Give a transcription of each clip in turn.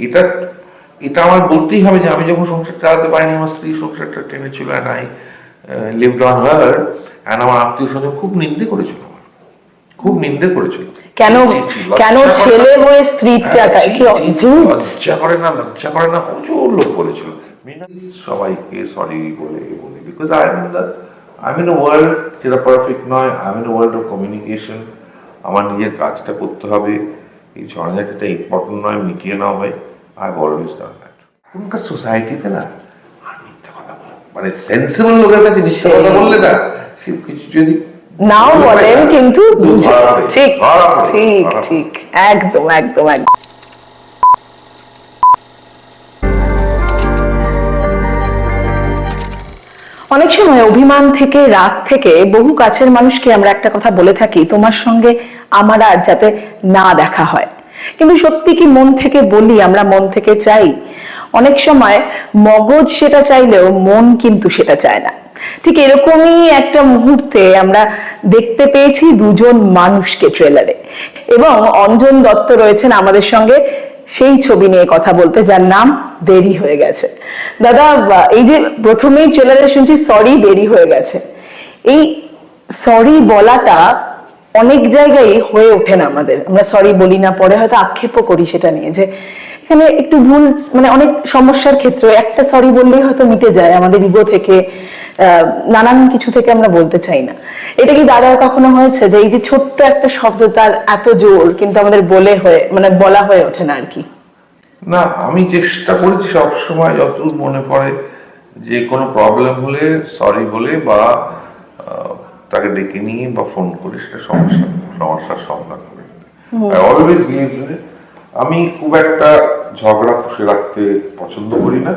এটা এটা আমার বলতেই হবে যে আমি যখন সংসার চালাতে পারিনি আমার স্ত্রী সংসারটা টেনে ছিল and I lived on her and আমার আত্মীয় স্বজন খুব নিন্দে করেছিল আমার খুব নিন্দে করেছিল। কেন কেন ছেলে হয়ে স্ত্রীর টাকা কি লজ্জা করে না লজ্জা করে না প্রচুর লোক সবাইকে সরি বলে বলে because I am the I mean world যেটা পারফেক্ট নয় I mean world of communication আমার নিজের কাজটা করতে হবে। এই ঝড়ঝাটিটা ইম্পর্টেন্ট নয় মিটিয়ে নেওয়া হয় আর বড় দ্যাট এখনকার সোসাইটিতে না আর মিথ্যা কথা বলা মানে সেন্সিবল লোকের কাছে মিথ্যা কথা বললে না সে কিছু যদি নাও বলেন কিন্তু বুঝে ঠিক ঠিক ঠিক। একদম একদম একদম। অনেক সময় অভিমান থেকে, রাগ থেকে বহু কাছের মানুষকে আমরা একটা কথা বলে থাকি, তোমার সঙ্গে আমার আর যাতে না দেখা হয়। কিন্তু সত্যি কি মন থেকে বলি, আমরা মন থেকে চাই? অনেক সময় মগজ সেটা চাইলেও মন কিন্তু সেটা চায় না। ঠিক এরকমই একটা মুহূর্তে আমরা দেখতে পেয়েছি দুজন মানুষকে ট্রেলারে এবং অঞ্জন দত্ত রয়েছেন আমাদের সঙ্গে। সেই ছবি নিয়ে কথা বলতে, যার নাম দেরি হয়ে গেছে। দাদা এই যে প্রথমেই ট্রেলারে শুনছি সরি দেরি হয়ে গেছে। এই সরি বলাটা অনেক জায়গায় হয়ে ওঠে না আমাদের। আমরা সরি বলি না, পরে হয়তো আক্ষেপও করি সেটা নিয়ে যে, এখানে একটু ভুল মানে অনেক সমস্যার ক্ষেত্রে একটা সরি বললেই হয়তো মিটে যায় আমাদের ইগো থেকে। নানান কিছু থেকে আমরা বলতে চাই না। এটা কি দাদার কখনো হয়েছে যে এই যে ছোট্ট একটা শব্দ তার এত জোর কিন্তু আমাদের বলে হয়ে মানে বলা হয়ে ওঠে না আর কি? না আমি চেষ্টা করেছি সবসময় যতদূর মনে পড়ে যে কোনো প্রবলেম হলে সরি বলে বা তাকে ডেকে নিয়ে বা ফোন করে সেটা সমস্যা সমস্যার সমাধান করে আই অলওয়েজ বিলিভ আমি খুব একটা ঝগড়া খুশি রাখতে পছন্দ করি না।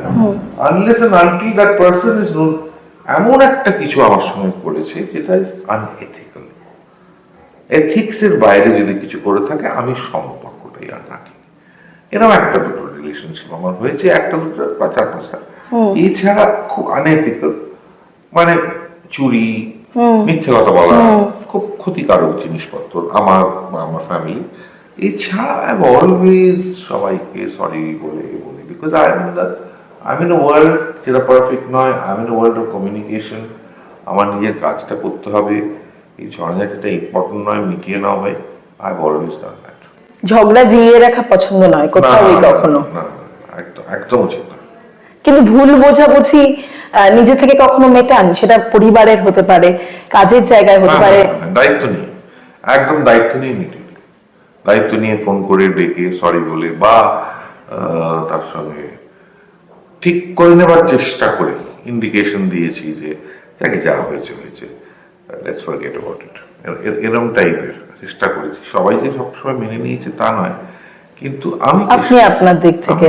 Unless and until that person is এমন একটা কিছু আমার সঙ্গে করেছে যেটা ইজ আনএথিক্যাল এথিক্সের বাইরে যদি কিছু করে থাকে আমি সম্পর্কটাই আর রাখি এরকম একটা দুটো রিলেশনশিপ আমার হয়েছে একটা দুটো বা চার পাঁচটা এছাড়া খুব আনএথিক্যাল মানে চুরি মিথ্যে কথা বলা খুব ক্ষতিকারক জিনিসপত্র আমার বা আমার ফ্যামিলি এছাড়া আই অলওয়েজ সবাইকে সরি বলে বলি because I am the I mean world যেটা পারফেক্ট নয় I mean world of communication আমার নিজের কাজটা করতে হবে। এই ঝঞ্ঝাটিটা ইম্পর্টেন্ট নয় মিটিয়ে নেওয়া হয় আই অলওয়েজ ডান দ্যাট ঝগড়া জিয়ে রাখা পছন্দ নয় কোথাও কখনো। না, একদম একদম উচিত না। কিন্তু ভুল বোঝাবুঝি নিজে থেকে কখনো মেটান সেটা পরিবারের হতে পারে কাজের জায়গায় হতে পারে। দায়িত্ব নিয়ে। একদম দায়িত্ব নিয়ে মিটিয়ে দায়িত্ব নিয়ে ফোন করে ডেকে সরি বলে বা তার সঙ্গে ঠিক করে নেবার চেষ্টা করে ইন্ডিকেশন দিয়েছি যে যাকে যা হয়েছে হয়েছে। লেটস ফরগেট অ্যাবাউট ইট এরকম টাইপের চেষ্টা করেছি। সবাই যে সবসময় মেনে নিয়েছে তা নয় কিন্তু আমি আপনি আপনার দিক থেকে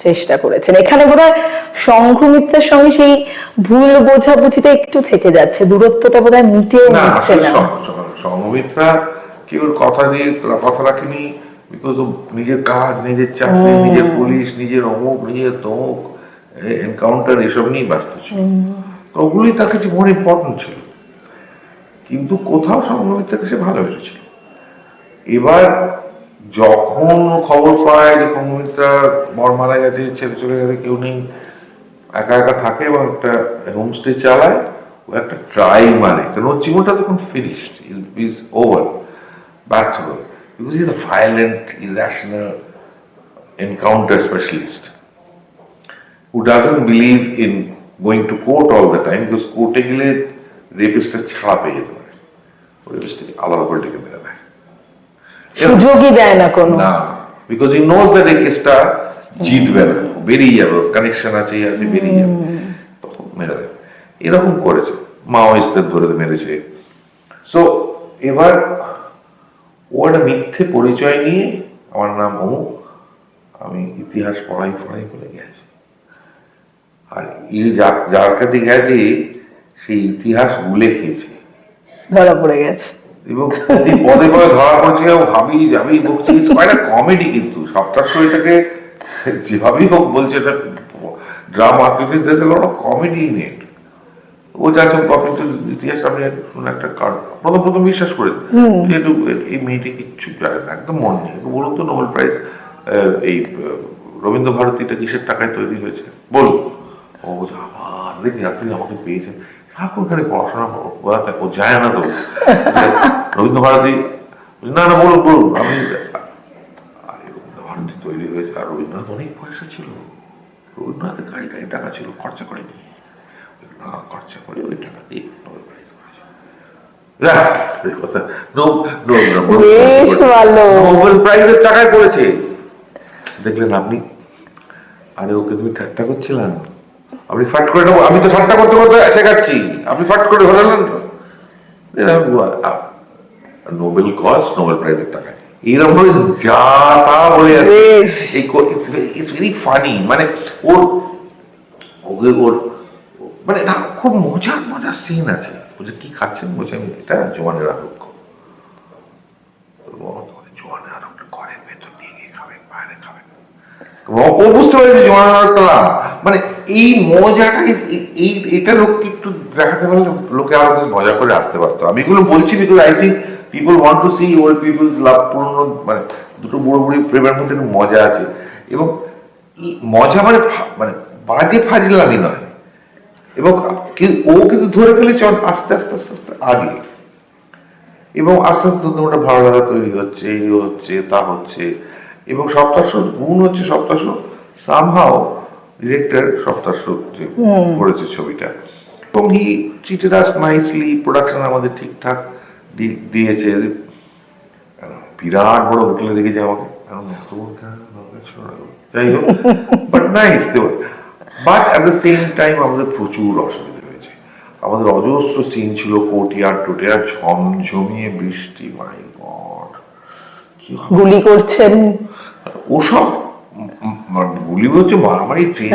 চেষ্টা করেছেন। এখানে বোধ হয় সংঘমিত্রের সঙ্গে সেই ভুল বোঝাবুঝিটা একটু থেকে যাচ্ছে। দূরত্বটা বোধ হয় মিটেও না নিচ্ছে সংঘমিত্রা কেউ কথা দিয়ে কথা রাখেনি। বিকজ নিজের কাজ নিজের চাকরি নিজের পুলিশ নিজের অমুক নিজের তমুক এনকাউন্টার এসব নিয়ে ব্যস্ত ছিল। তো ওগুলোই তার কাছে মোর ইম্পর্টেন্ট ছিল। কিন্তু কোথাও সংঘমিত্রাকে সে ভালোবেসেছিল এবার যখন খবর পায় যে সংঘমিত্রার বর মারা গেছে ছেলে চলে গেছে কেউ নেই একা একা থাকে এবং একটা হোমস্টে চালায় ও একটা ট্রাই মারে। কারণ ওর জীবনটা তখন ফিনিশড ইজ ওভার ব্যর্থ হল because is the violent irrational encounter specialist who doesn't believe in going to court all the time because কোর্টে গেলে রেপিস্টটা ছাড়া পেয়ে যেতে পারে রেপিস্টটাকে আলাদা করে ডেকে মেরে দেয় সুযোগই দেয় না কোনো না বিকজ ই নোজ দ্যাট এই কেসটা জিতবে না বেরিয়ে যাবে কানেকশন আছে এই আছে বেরিয়ে যাবে তখন মেরে দেবে এরকম করেছে মাওয়িস্টদের ধরে মেরেছে সো এবার ও একটা মিথ্যে পরিচয় নিয়ে আমার নাম অমুক আমি ইতিহাস পড়াই পড়াই বলে গেছি। আর এই যার কাছে গেছে সেই ইতিহাস গুলে খেয়েছে ধরা পড়ে গেছে। এবং পদে পদে ধরা পড়ছে ও ভাবি যাবি বকছি একটা কমেডি কিন্তু সপ্তাহ এটাকে যেভাবেই হোক বলছে এটা ড্রামা কিন্তু কমেডি নেই। ও যাচ্ছে কপিং ইতিহাস আমি একটা কার্ড প্রথম প্রথম বিশ্বাস করে যেহেতু এই মেয়েটি কিচ্ছু জানে না একদম মন নেই। বলুন তো নোবেল প্রাইজ এই রবীন্দ্র ভারতীটা কিসের টাকায় তৈরি হয়েছে? বল ও বলছে আবার দেখি আপনি আমাকে পেয়েছেন। পড়াশোনা করাতে ও যায় না তো। রবীন্দ্র ভারতী না না বলুন বলুন। আমি রবীন্দ্র ভারতী তৈরি হয়েছে আর রবীন্দ্রনাথ অনেক পয়সা ছিল। রবীন্দ্রনাথের গাড়ি গাড়ি টাকা ছিল খরচা করেনি। খরচা করে ওই টাকা দিয়ে নোবেল প্রাইজ করেছে। নোবেল প্রাইজের টাকায় করেছে। দেখলেন আপনি? আরে ওকে তুমি ঠাট্টা করছিলাম। আপনি ফাট করে নেব আমি তো ঠাট্টা করতে করতে শেখাচ্ছি। আপনি ফাট করে ধরালেন তো। then আমি বল- আ- নোবেল কজ নোবেল প্রাইজের টাকায়। এইরকম ভাবে যা তা বলে। ইটস ভেরি ফানি মানে ওর ওকে ওর মানে না, খুব মজার মজার সিন আছে। বলছে, কি খাচ্ছেন? বলছে, এটা জোয়ানের আরোগ্য জোয়ানের আরোগ্য ঘরের ভেতর নিয়ে গিয়ে খাবেন বাইরে খাবেন ও- বুঝতে পারে যে জোয়ানের আরোগ্য মানে এই মজাটা, এই- এটা লোককে একটু দেখাতে পারলে লোকে আরও মজা করে আসতে পারতো। আমি এগুলো বলছি because I think people want to see old people love পূর্ণ মানে দুটো বুড়ো বুড়ি প্রেমের মধ্যে একটু মজা আছে। এবং মজা মানে মানে বাজে ফাজলামি নয়। এবং ও কিন্তু ধরে ফেলেছে আস্তে আস্তে আস্তে আস্তে আগে। এবং আস্তে আস্তে তোমার ভালো লাগা তৈরি হচ্ছে এই হচ্ছে তা হচ্ছে। এবং সপ্তাহ গুণ হচ্ছে সপ্তাহ সামহাও ডিরেক্টর সপ্তাহ যে করেছে ছবিটা। এবং he treated us nicely production আমাদের ঠিকঠাক দিয়েছে। বিরাট বড় হোটেলে রেখেছে আমাকে। কারণ এত বড়। যাই হোক। But nice but at the same time আমাদের প্রচুর অসুবিধা হয়েছে। আমাদের অজস্র সিন ছিল কোটিয়ার টোটিয়ার ঝমঝমিয়ে বৃষ্টি। মাই গড গুলি করছেন। ওসব গুলি হচ্ছে মারামারি ট্রেন।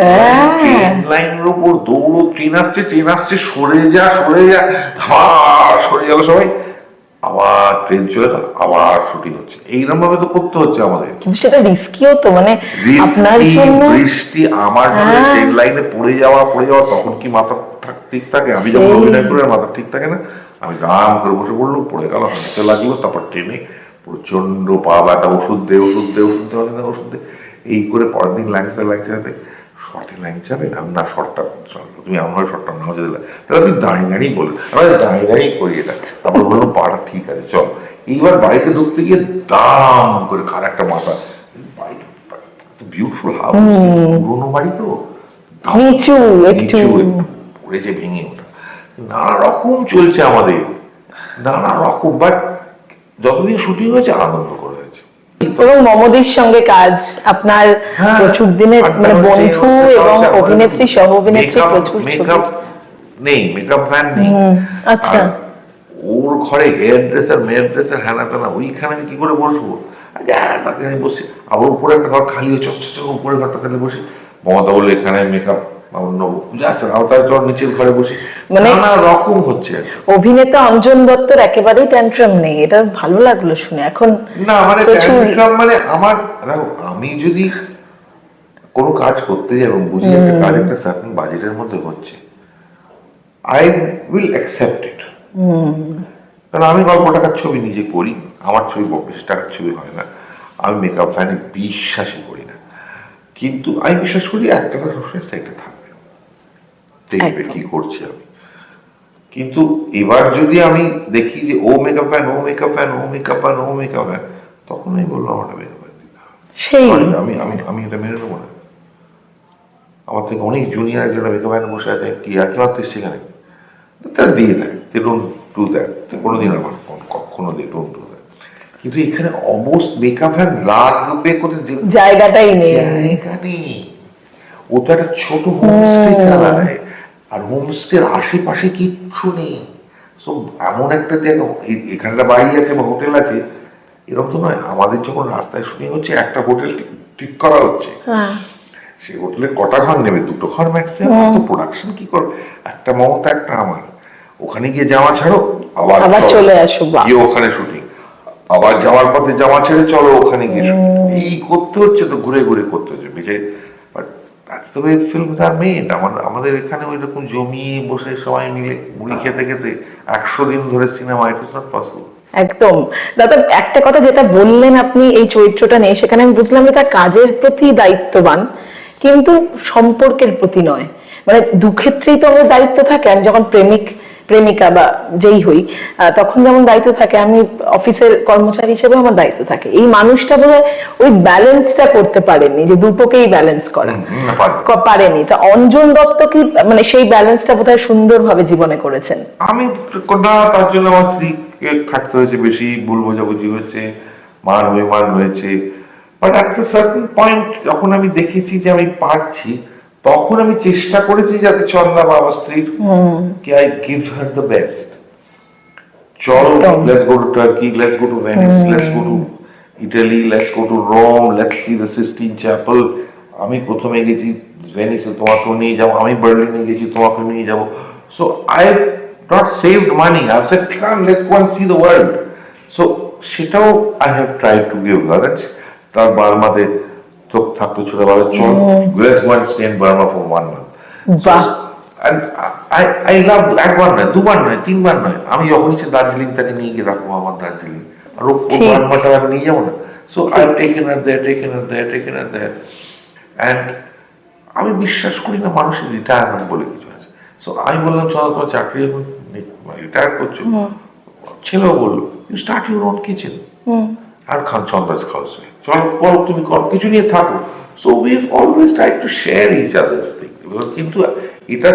ট্রেন লাইনের উপর দৌড়ো ট্রেন আসছে ট্রেন আসছে সরে যা সরে যা সরে গেল সবাই। আবার ট্রেন চলে গেল আবার শুটিং হচ্ছে। এইরকম ভাবে তো করতে হচ্ছে আমাদের। কিন্তু সেটা রিস্কিও তো মানে আপনার জন্য বৃষ্টি আমার জন্য হ্যাঁ। ট্রেন লাইনে পড়ে যাওয়া পড়ে যাওয়া তখন কি মাথা ঠিক থাকে? আমি যখন অভিনয় করে মাথা ঠিক থাকে না আমি রাম করে বসে পড়ল পড়ে গেল হাঁটতে লাগল তারপর ট্রেনে প্রচণ্ড পা ব্যথা ওষুধ দে ওষুধ দে ওষুধ দে ওষুধ দে, এই করে পরের দিন লাগছে ল্যাংচাতে শর্টে লাইন ল্যাংচাবে না না শর্টটা তুমি আমার শর্টটা নাও যেতে তাহলে তুমি দাঁড়িয়ে দাঁড়িয়ে বলে আমরা দাঁড়িয়ে দাঁড়িয়ে করি এটা তারপর বলল পাড়া ঠিক আছে চল। এইবার বাড়িতে ঢুকতে গিয়ে দাম করে খার একটা মাথা। বিউটিফুল হাউস পুরোনো বাড়ি তো? নিচু একটু। একটু পড়েছে ভেঙে ওঠা। নানা রকম চলছে আমাদের। নানা রকম বাট যতদিন শুটিং হয়েছে আনন্দ করে এবং মমদির সঙ্গে কাজ আপনার হ্যাঁ, প্রচুর দিনের মানে বন্ধু এবং অভিনেত্রী সহ অভিনেত্রী প্রচুর নেই মেকআপ নেই। আচ্ছা। ওর ঘরে হেয়ার ড্রেসার মেয়ার ড্রেসার হ্যানা ওইখানে আমি কি করে বসবো? তাকে আমি বসি। আবার উপরে একটা ঘর খালি হচ্ছে উপরে ঘরটা খালি বসি। মমতা বলে এখানে মেকআপ আওতায় নিচের ঘরে বসি। মানে- রকম হচ্ছে। অভিনেতা অঞ্জন দত্তর একেবারেই ট্যান্ট্রাম নেই এটা ভালো লাগল শুনে। এখন না মানে ট্যান্ট্রাম মানে আমার আমি যদি কোনো কাজ করতে যাই এবং বুঝি একটা কাজ একটা সার্টেন বাজেটের মধ্যে হচ্ছে আই উইল অ্যাকসেপ্ট ইট কারণ আমি গল্প টাকার ছবি নিজে করি আমার ছবি বেশি টাকার ছবি হয় না। আমি মেকআপ ফ্যানে বিশ্বাসই করি না। কিন্তু আমি বিশ্বাস করি একটা সবসময় সেটে থাকবে দেখবে। কি করছি আমি? কিন্তু এবার যদি আমি দেখি যে ও মেকআপ ফ্যান ও মেকআপ ফ্যান ও মেকআপ ফ্যান ও মেকআপ ফ্যান তখন আমি বললাম আমার মেকআপ ফ্যান সেই আমি আমি আমি এটা মেনে নেব না। আমার থেকে অনেক জুনিয়র একজন মেকআপ ফ্যান বসে আছে কি আর কি মাত্র সেখানে? তারা দিয়ে দেয় দে ডোন্ট ডু দ্যাট কোনোদিন আমার কখ- কখনো দে ডোন্ট ডু দ্যাট কিন্তু এখানে অবস মেকআপ ফ্যান রাখবে কোথায় জায়গাটাই নেই। জায়গা নেই। ও তো একটা ছোট হোমস্টে চালায়। আর হোমস্টের আশেপাশে কিচ্ছু নেই। সো এমন একটা জায়গা এ- এখানে একটা বাড়ি আছে বা হোটেল আছে এরকম তো নয়। আমাদের যখন রাস্তায় শুটিং হচ্ছে একটা হোটেল ঠিক- করা হচ্ছে। হ্যাঁ। সেই হোটেলে কটা ঘর নেবে? দুটো ঘর ম্যাক্সিমাম তো প্রোডাকশন কি করবে? একটা মমতা একটা আমার। ওখানে গিয়ে জামা ছাড়ো আবার আবার চলে। আসো। গিয়ে ওখানে শুটিং। আবার যাওয়ার পথে জামা ছেড়ে চলো ওখানে গিয়ে শুটিং। এই করতে হচ্ছে তো ঘুরে ঘুরে করতে হচ্ছে। But that's the way films are made আমাদের আমাদের এখানে ওই রকম জমিয়ে বসে সবাই মিলে মুড়ি খেতে খেতে একশো দিন ধরে cinema it is not possible একদম। দাদা একটা কথা যেটা বললেন আপনি এই চরিত্রটা নিয়ে সেখানে আমি বুঝলাম যে তার কাজের প্রতি দায়িত্ববান কিন্তু সম্পর্কের প্রতি নয়। মানে দুক্ষেত্রেই তো আমাদের দায়িত্ব থাকে আমি যখন প্রেমিক প্রেমিকা বা যেই হই তখন যেমন দায়িত্ব থাকে আমি অফিসের কর্মচারী হিসেবে আমার দায়িত্ব থাকে। এই মানুষটা বোধহয় ওই ব্যালেন্সটা করতে পারেনি যে দুটোকেই ব্যালেন্স করা। পারেনি। তা অঞ্জন দত্ত কি মানে সেই ব্যালেন্সটা বোধহয় সুন্দরভাবে জীবনে করেছেন? আমি না তার জন্য আমার স্ত্রীকে থাকতে হয়েছে বেশি ভুল বোঝাবুঝি হয়েছে মান অভিমান হয়েছে। But at a certain point যখন আমি দেখেছি যে আমি পারছি তখন আমি চেষ্টা করেছি যাতে চন্দা বা আমার স্ত্রীর কি I give her the best. চল let's go to Turkey let's go to Venice let's go to Italy let's go to Rome let's see the Sistine Chapel আমি প্রথমে গেছি ভেনিসে তোমাকেও নিয়ে যাব। আমি বার্লিনে গেছি তোমাকে নিয়ে যাব। So I not saved money I said come let's go and see the world so সেটাও I have try to give তার বার্মাতে তো থাকতো ছোটবেলা চল let's go and stay Burma for one month বাহ। I, I একবার নয় দুবার নয় তিনবার নয়। আমি যখন ইচ্ছে দার্জিলিং তাকে নিয়ে গিয়ে রাখব আমার দার্জিলিং। আর ও। বার্মাটা আমি নিয়ে যাব না। So I taken her there taken her there taken her there and আমি বিশ্বাস করি না মানুষের রিটায়ারমেন্ট বলে কিছু আছে। সো আমি বললাম চলো তোমার চাকরি এখন রিটায়ার করছ। ছেলেও বলল you start your own kitchen আর খান চন্দ্রাস খাওয়াস করো তুমি করো কিছু নিয়ে থাকো। So we always try to share each others thing কিন্তু এটা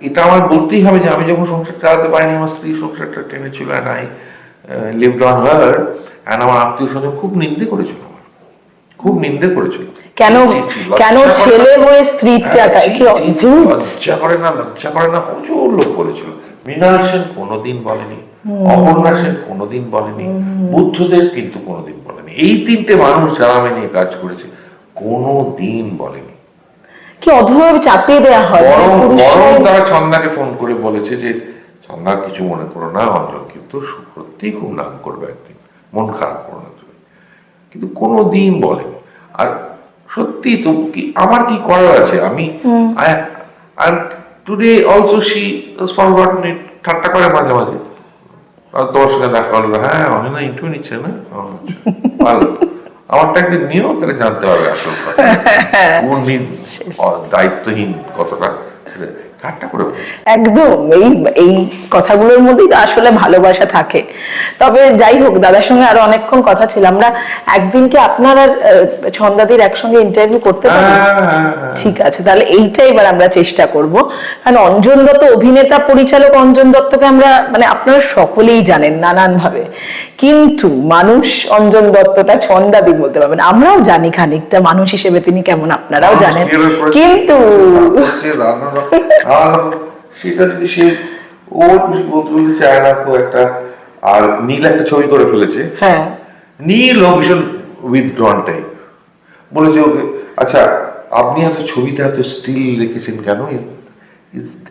এটা আমার বলতেই হবে যে আমি যখন সংসার চালাতে পারিনি আমার স্ত্রী সংসারটা টেনে ছিল and I lived on her and আমার আত্মীয় স্বজন খুব নিন্দে করেছিল আমার। খুব নিন্দে করেছিল। কেন? কেন ছেলে হয়ে স্ত্রীর হ্যাঁ, টাকায় কি লজ্জা করে না লজ্জা করে না প্রচুর লোক বলেছিল মৃণাল সেন কোনোদিন বলেনি অপর্ণা সেন কোনোদিন বলেনি বুদ্ধদেব কিন্তু কোনোদিন এই তিনটে মানুষ যারা আমি নিয়ে কাজ করেছে কোনোদিন বলেনি। কি অদ্ভুতভাবে চাপিয়ে দেওয়া হয়। বরং তারা ছন্দাকে ফোন করে বলেছে যে ছন্দা কিছু মনে করো না অঞ্চল কিন্তু সত্যিই খুব নাম করবে একদিন। মন খারাপ করো না তুমি। কিন্তু কোনো দিন বলেনি। আর সত্যি তো কি আমার কি করার আছে? আমি আর টুডে অলসো শি ইট ঠাট্টা করে মাঝে মাঝে। তোমার সঙ্গে দেখা হলো হ্যাঁ অনেক না ইন্টারভিউ নিচ্ছে না? আচ্ছা। ভালো। আমারটা একদিন নিয়েও তাহলে জানতে পারবে আসল কথা। দায়িত্বহীন কতটা। ঠাট্টা করে একদম এই এই কথাগুলোর মধ্যেই আসলে ভালোবাসা থাকে। তবে যাই হোক দাদার সঙ্গে আরও অনেকক্ষণ কথা ছিল। আমরা একদিন কি আপনার আর ছন্দাদির একসঙ্গে ইন্টারভিউ করতে পারি? হ্যাঁ, হ্যাঁ, হ্যাঁ। ঠিক আছে তাহলে এইটা এবার আমরা চেষ্টা করব। কারণ অঞ্জন দত্ত অভিনেতা পরিচালক অঞ্জন দত্তকে আমরা মানে আপনারা সকলেই জানেন নানান ভাবে কিন্তু মানুষ অঞ্জন দত্তটা ছন্দাদি বলতে পারবেন আমরাও জানি খানিকটা মানুষ হিসেবে তিনি কেমন আপনারাও জানেন। কিন্তু আর সেটা যদি সে ও বলতে চায় না তো একটা আর নীল একটা ছবি করে ফেলেছে। হ্যাঁ। নীল ও ভীষণ উইথড্রন টাইপ বলেছে ওকে আচ্ছা আপনি এত ছবিতে এত স্টিল রেখেছেন কেন?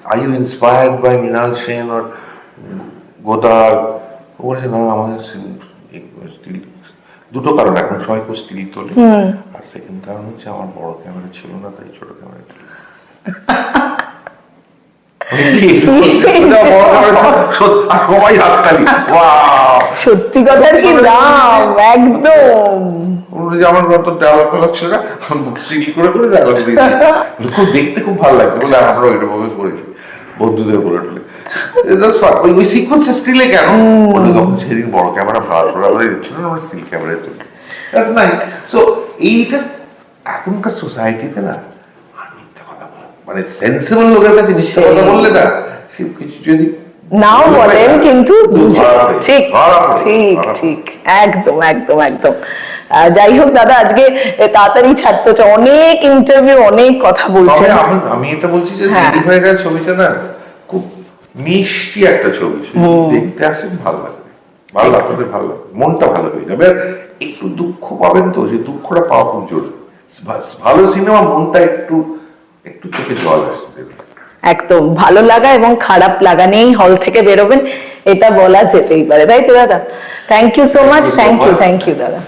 Are you inspired by Mrinal Sen R Godard ও বলেছে না আমাদের স্টিল দুটো কারণ এখন সবাই খুব স্টিল তোলে আর সেকেন্ড কারণ হচ্ছে আমার বড় ক্যামেরা ছিল না তাই ছোট ক্যামেরা ছিল সবাই হাততালি Wow! সত্যি কথার কি দাম একদম। আমার মতো ডায়লগ ফেলক ছিল না। সিল করে করে ডায়লগ দিয়েছি? খুব দেখতে খুব ভালো লাগছে। বলে আমরা ওইটা ভাবে করেছি বন্ধুদের বলে টলে ওই ওই সিকোয়েন্সে স্টিলে কেন? বলে তখন সেদিন বড় ক্যামেরা ভাড়া করে আমাদের ছিল না আমরা স্টিল ক্যামেরায় তুলি। দ্যাটস নাইস সো এইটা এখনকার সোসাইটিতে না আর মিথ্যা কথা বলা মানে সেন্সিবল লোকের কাছে মিথ্যা কথা বললে না সে কিছু যদি নাও বলেন কিন্তু ঠিক ঠিক ঠিক একদম একদম একদম। যাই হোক দাদা আজকে তাড়াতাড়ি ছাড়তে হচ্ছে অনেক ইন্টারভিউ অনেক কথা তবে বলছেন আমি এটা বলছি যে হ্যাঁ। ছবিটা না খুব মিষ্টি একটা ছবি দেখতে আসেন ভালো লাগবে। ভালো লাগবে ভালো লাগবে মনটা ভালো হয়ে যাবে। একটু দুঃখ পাবেন তো সেই দুঃখটা পাওয়া খুব জরুরি। ভালো সিনেমা মনটা একটু একটু চোখে জল আসবে একদম ভালো লাগা এবং খারাপ লাগা নিয়েই হল থেকে বেরোবেন এটা বলা যেতেই পারে তাই তো দাদা? Thank you so much thank you thank you দাদা।